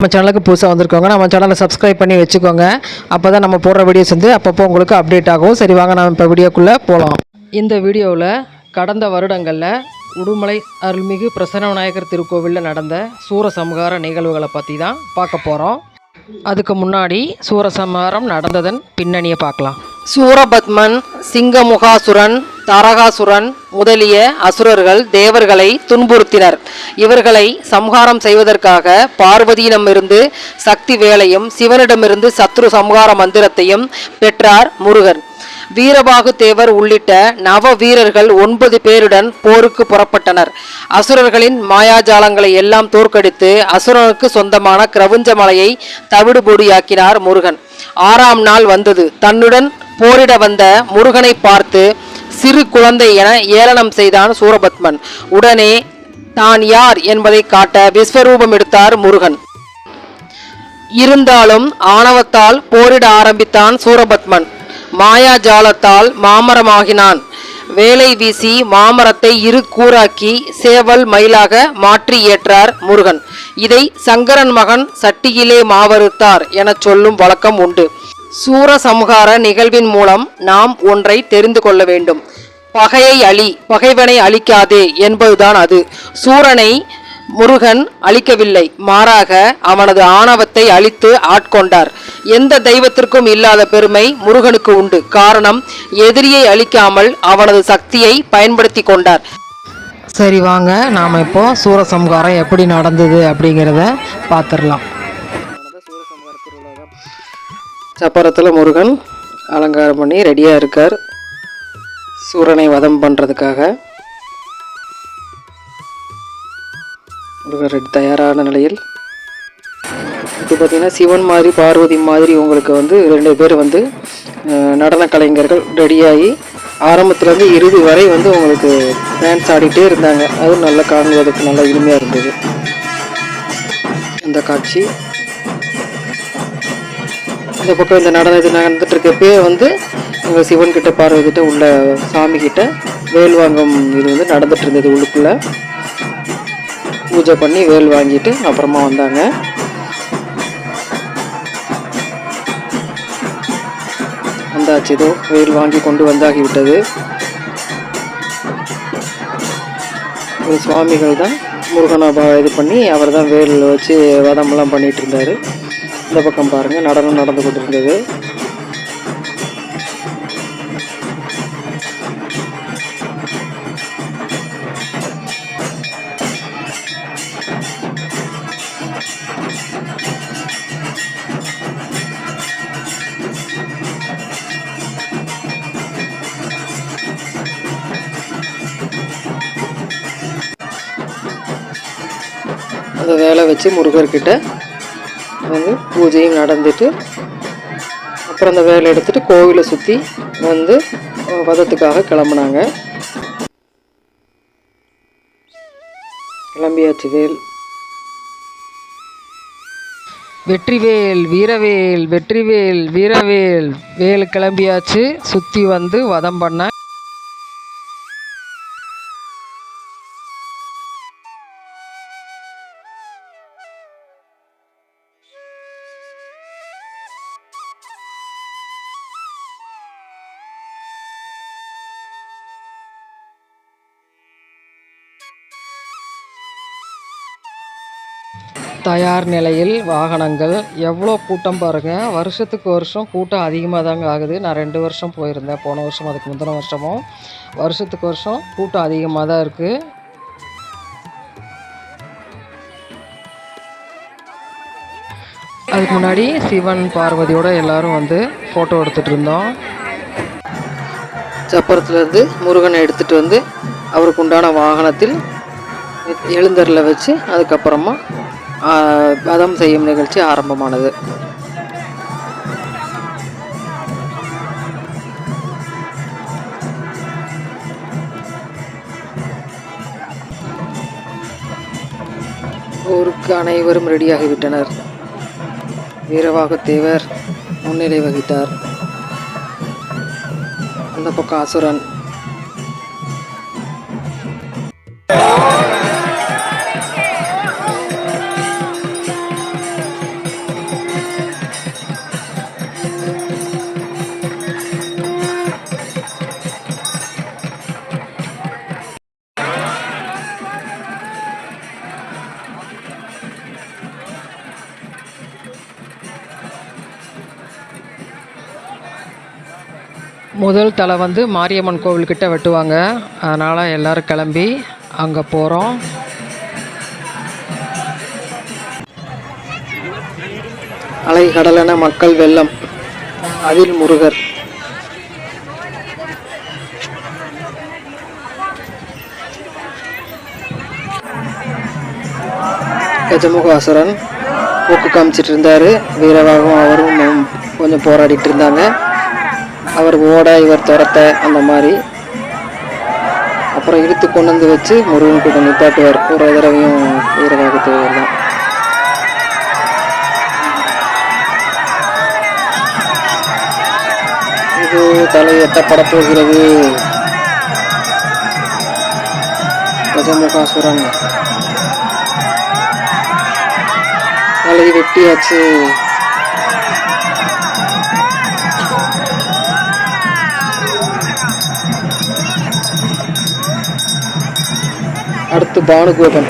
நம்ம சேனலுக்கு புதுசாக வந்திருக்கோங்க நம்ம சேனலை சப்ஸ்கிரைப் பண்ணி வச்சுக்கோங்க. அப்போ தான் நம்ம போடுற வீடியோஸ் வந்து அப்பப்போ உங்களுக்கு அப்டேட் ஆகும். சரி வாங்க நம்ம இப்போ வீடியோக்குள்ளே போகலாம் இந்த வீடியோவில் கடந்த வருடங்களில் உடுமலை அருள்மிகு பிரசன்ன விநாயகர் திருக்கோவிலில் நடந்த சூரசம்ஹார நிகழ்வுகளை பற்றி தான் பார்க்க போகிறோம் அதுக்கு முன்னாடி சூரசம்ஹாரம் நடந்ததன் பின்னணியை பார்க்கலாம். சூரபத்மன் சிங்கமுகாசுரன் தாரகாசுரன் முதலிய அசுரர்கள் தேவர்களை துன்புறுத்தினர். இவர்களை சம்ஹாரம் செய்வதற்காக பார்வதியிடமிருந்து சக்தி வேலையும் சிவனிடமிருந்து சத்ரு சம்ஹார மந்திரத்தையும் பெற்றார் முருகன். வீரபாகு தேவர் உள்ளிட்ட நவ வீரர்கள் ஒன்பது பேருடன் போருக்கு புறப்பட்டனர். அசுரர்களின் மாயாஜாலங்களை எல்லாம் தோற்கடித்து அசுரனுக்கு சொந்தமான கிரவுஞ்ச மலையை தவிடுபொடியாக்கினார் முருகன். ஆறாம் நாள் வந்தது. தன்னுடன் போரிட வந்த முருகனை பார்த்து சிறு குழந்தை என ஏளனம் செய்தான் சூரபத்மன். உடனே தான் யார் என்பதை காட்ட விஸ்வரூபம் எடுத்தார் முருகன். இருந்தாலும் ஆணவத்தால் போரிட ஆரம்பித்தான் சூரபத்மன். மாயாஜாலத்தால் மாமரமாகினான். வேலை வீசி மாமரத்தை இரு கூறாக்கி சேவல் மயிலாக மாற்றி ஏற்றார் முருகன். இதை சங்கரன் மகன் சட்டியிலே மாவறுத்தார் எனச் சொல்லும் வழக்கம் உண்டு. சூரசம்ஹார நிகழ்வின் மூலம் நாம் ஒன்றை தெரிந்து கொள்ள வேண்டும். பகையை அழி பகைவனை அழிக்காதே என்பதுதான் அது. சூரனை முருகன் அழிக்கவில்லை மாறாக அவனது ஆணவத்தை அழித்து ஆட்கொண்டார். எந்த தெய்வத்திற்கும் இல்லாத பெருமை முருகனுக்கு உண்டு. காரணம் எதிரியை அழிக்காமல் அவனது சக்தியை பயன்படுத்தி கொண்டார். சரி வாங்க. நாம் இப்போ சூரசம்ஹாரம் எப்படி நடந்தது அப்படிங்கிறத பார்த்துடலாம். சப்பரத்தில் முருகன் அலங்காரம் பண்ணி ரெடியாக இருக்கார். சூரனை வதம் பண்ணுறதுக்காக முருகர் தயாரான நிலையில். இப்போ பார்த்தீங்கன்னா சிவன் மாதிரி பார்வதி மாதிரி உங்களுக்கு வந்து ரெண்டு பேர் வந்து நடன கலைஞர்கள் ரெடியாகி ஆரம்பத்துலேருந்து இறுதி வரை வந்து உங்களுக்கு டான்ஸ் ஆடிட்டே இருந்தாங்க. அதுவும் நல்லா காணுவதற்கு நல்லா இனிமையாக இருந்தது. அந்த காட்சி. இந்த பக்கம் இந்த நடனம் நடந்துட்டு இருக்கப்பே வந்து இங்கே சிவன் கிட்ட பார்வதி உள்ள சாமி கிட்ட வேல் வாங்கும் இது வந்து நடந்துட்டு இருந்தது உள்ளுக்குள்ள. பூஜை பண்ணி வேல் வாங்கிட்டு அப்புறமா வந்தாங்க. வந்தாச்சு ஏதோ வேல் வாங்கி கொண்டு வந்தாகி விட்டது. ஒரு சுவாமிகள் தான் முருகனை இது பண்ணி அவர் தான் வேல் வச்சு வதமெல்லாம் பண்ணிகிட்டு இருந்தார் இந்த பக்கம் பாருங்க நடனம் நடந்து கொண்டிருந்தது அந்த வேலை வச்சு முருகர்கிட்ட வந்து பூஜையும் நடந்துட்டு அப்புறம் அந்த வேலை எடுத்துட்டு கோவிலை சுற்றி வந்து வதத்துக்காக கிளம்புனாங்க. கிளம்பியாச்சு வேல். வெற்றிவேல் வீரவேல் வெற்றிவேல் வீரவேல். வேல் கிளம்பியாச்சு. சுற்றி வந்து வதம் பண்ண. தயார் நிலையில் வாகனங்கள். எவ்வளோ கூட்டம் பாருங்கள் வருஷத்துக்கு வருஷம் கூட்டம் அதிகமாக தாங்க ஆகுது. நான் ரெண்டு வருஷம் போயிருந்தேன். போன வருஷம் அதுக்கு முந்தின வருஷமும். வருஷத்துக்கு வருஷம் கூட்டம் அதிகமாக தான் இருக்குது அதுக்கு முன்னாடி சிவன் பார்வதியோட எல்லாரும் வந்து ஃபோட்டோ எடுத்துகிட்டு இருந்தோம். சப்பரத்துலேருந்து முருகனை எடுத்துகிட்டு வந்து அவருக்கு உண்டான வாகனத்தில் எழுந்தரில் வச்சு அதுக்கப்புறமா பதம் செய்யும் நிகழ்ச்சி ஆரம்பமானது. ஊருக்கு அனைவரும் ரெடியாகிவிட்டனர். தேவர் முன்னிலை வகித்தார். அந்த பக்கம் அசுரன் முதல் தலை வந்து மாரியம்மன் கோவில்கிட்ட வெட்டுவாங்க. அதனால் எல்லோரும் கிளம்பி அங்கே போகிறோம் அலை கடலென மக்கள் வெள்ளம். அதில் முருகர். கஜமுகாசுரன் போக்கு காமிச்சிட்டு இருந்தார். வீரவாகவும் அவரும் கொஞ்சம் போராடிட்டு இருந்தாங்க. அவர் ஓட இவர் துரத்த அந்த மாதிரி. அப்புறம் இழுத்து கொண்டு வந்து வச்சு முருகன் கூட நிப்பாட்டுவார். ஒரு தடவையும் வீரவாக தேவர் தான். இது தலை எட்டப்பட போகிறது கஜமுகாசுரன். தலை வெட்டியாச்சு. அடுத்து பானுகோபன்.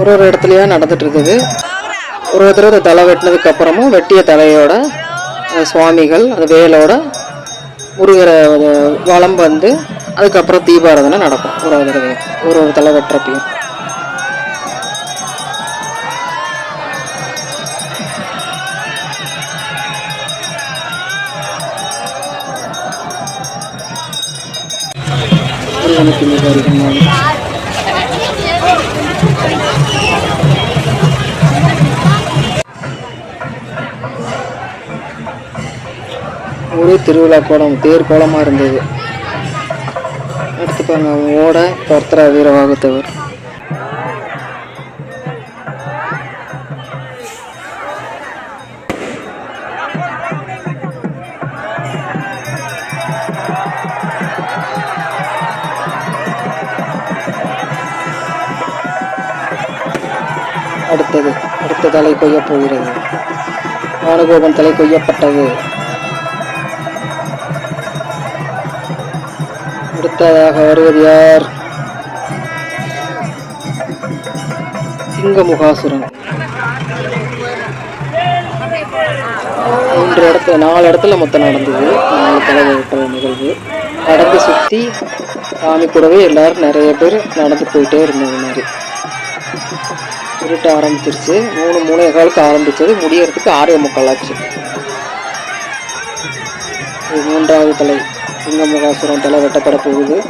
ஒரு ஒரு இடத்துலையா நடந்துட்டு இருக்குது. ஒரு ஒரு தடவை தலை வெட்டினதுக்கு அப்புறமும் வெட்டிய தலையோட அந்த சுவாமிகள் அந்த வேலோட முருகரை வளம் வந்து அதுக்கப்புறம் தீபாராதனை நடக்கும். ஒரு ஒரு தடவையும். ஒரு ஒரு தலை வெட்டுறப்பையும். கணக்கில் மிக ஒரே திருவிழா கோலம் தேர் கோலமாக இருந்தது. அடுத்து பாருங்க ஓட பர்த்ரா வீரவாகத்தவர். அடுத்தது அடுத்த தலை கொய்யப் போகிறது. வானுகோபன் தலை கொய்யப்பட்டது. அடுத்ததாக வருவது யார்? சிங்கமுகாசுரன் மூன்று இடத்துல நாலு இடத்துல மொத்தம் நடந்தது. நாலு தலை நிகழ்வு. நடந்து சுற்றி சாமி கூடவே எல்லாரும் நிறைய பேர் நடந்து போயிட்டே இருந்தது மாதிரி. இருட்ட ஆரம்பிச்சிருச்சு. மூணு மூணே காலுக்கு ஆரம்பிச்சது. முடியறதுக்கு ஆறே முக்கால் ஆச்சு. இது மூன்றாவது தலை. சிங்கமுகாசுரம் தலை வெட்டப்பட போகுது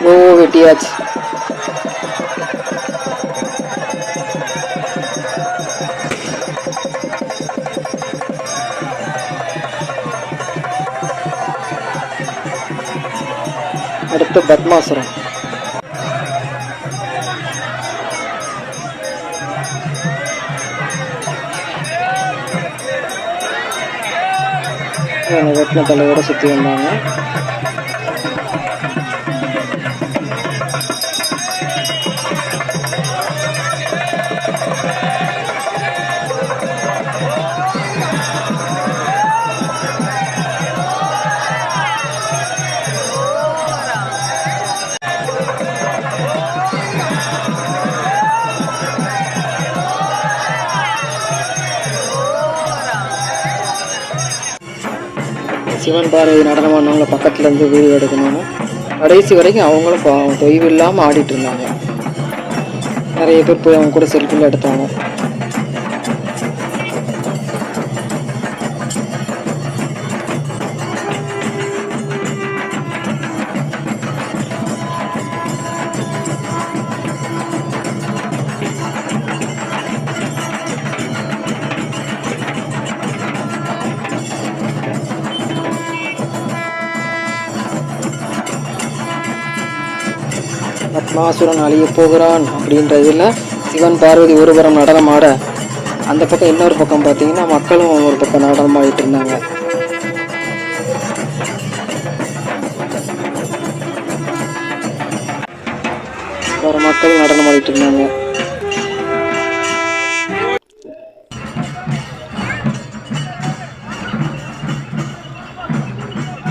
ஓ வெட்டியாச்சு. அடுத்து பத்மாசுரம் வெட்டின தலையோடு சுற்றி வந்தாங்க. சிவன் பார்வதி நடனமானவங்கள பக்கத்தில் இருந்து வீடியோ எடுக்கணும்னு. கடைசி வரைக்கும் அவங்களும் தொய்வு இல்லாமல் ஆடிட்டு இருந்தாங்க. நிறைய பேர் போய் அவங்க கூட செல்ஃபியில் எடுத்தாங்க. பத்மாசுரன் அழிய போகிறான் அப்படின்றதில் சிவன் பார்வதி ஒருபுறம் நடனமாட அந்த பக்கம் இன்னொரு பக்கம் பார்த்தீங்கன்னா மக்களும் ஒரு பக்கம் நடனமாடிட்டு இருந்தாங்க. வேற மக்கள் நடனமாடிட்டு இருந்தாங்க.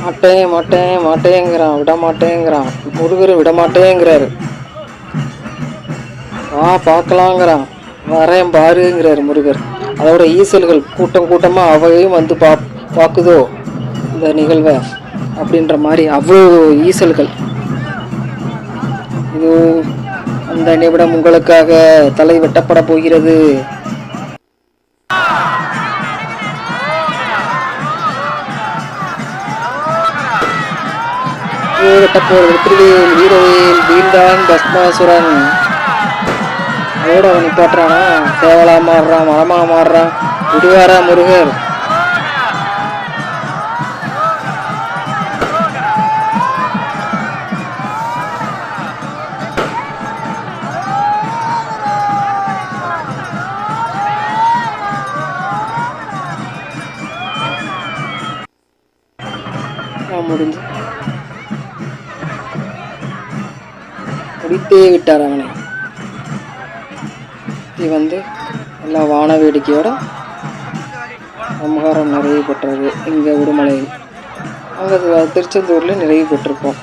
மாட்டேன் மாட்டேன் மாட்டேங்கிறான் விட மாட்டேங்கிறான் முருகர் விடமாட்டேங்கிறாரு. ஆ வா பார்க்கலாங்கிறான். வரேன் பாருங்கிறாரு முருகர். அதோட ஈசல்கள் கூட்டம் கூட்டமாக அவையும் வந்து பா பார்க்குதோ இந்த நிகழ்வை அப்படின்ற மாதிரி அவ்வளோ ஈசல்கள். இது அந்த நிமிடம் உங்களுக்காக தலை வெட்டப்பட போகிறது. வெட்டப்போவது வெற்றிவேல் வீரவேல் வீழ்ந்தான் பஸ்மாசுரன் அதோட அவன் நிப்பாட்டுறானா தேவலா மாறுறான் மரமா மாறுறான். விடுவாரா முருகர். முடித்தே விட்டார் அவனை. இது வந்து எல்லா வான வேடிக்கையோட சம்ஹாரம் நிறைவு பெற்றது. இங்கே உடுமலையில். அங்கே திருச்செந்தூரில் நிறைவு பெற்றிருக்கோம்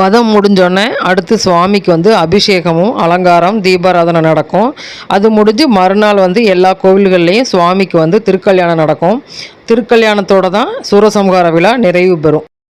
வதம் முடிஞ்சோடனே அடுத்து சுவாமிக்கு வந்து அபிஷேகமும் அலங்காரம் தீபாராதனை நடக்கும். அது முடிஞ்சு மறுநாள் வந்து எல்லா கோவில்கள்லேயும் சுவாமிக்கு வந்து திருக்கல்யாணம் நடக்கும். திருக்கல்யாணத்தோடு தான் சூரசம்ஹார விழா நிறைவு பெறும்.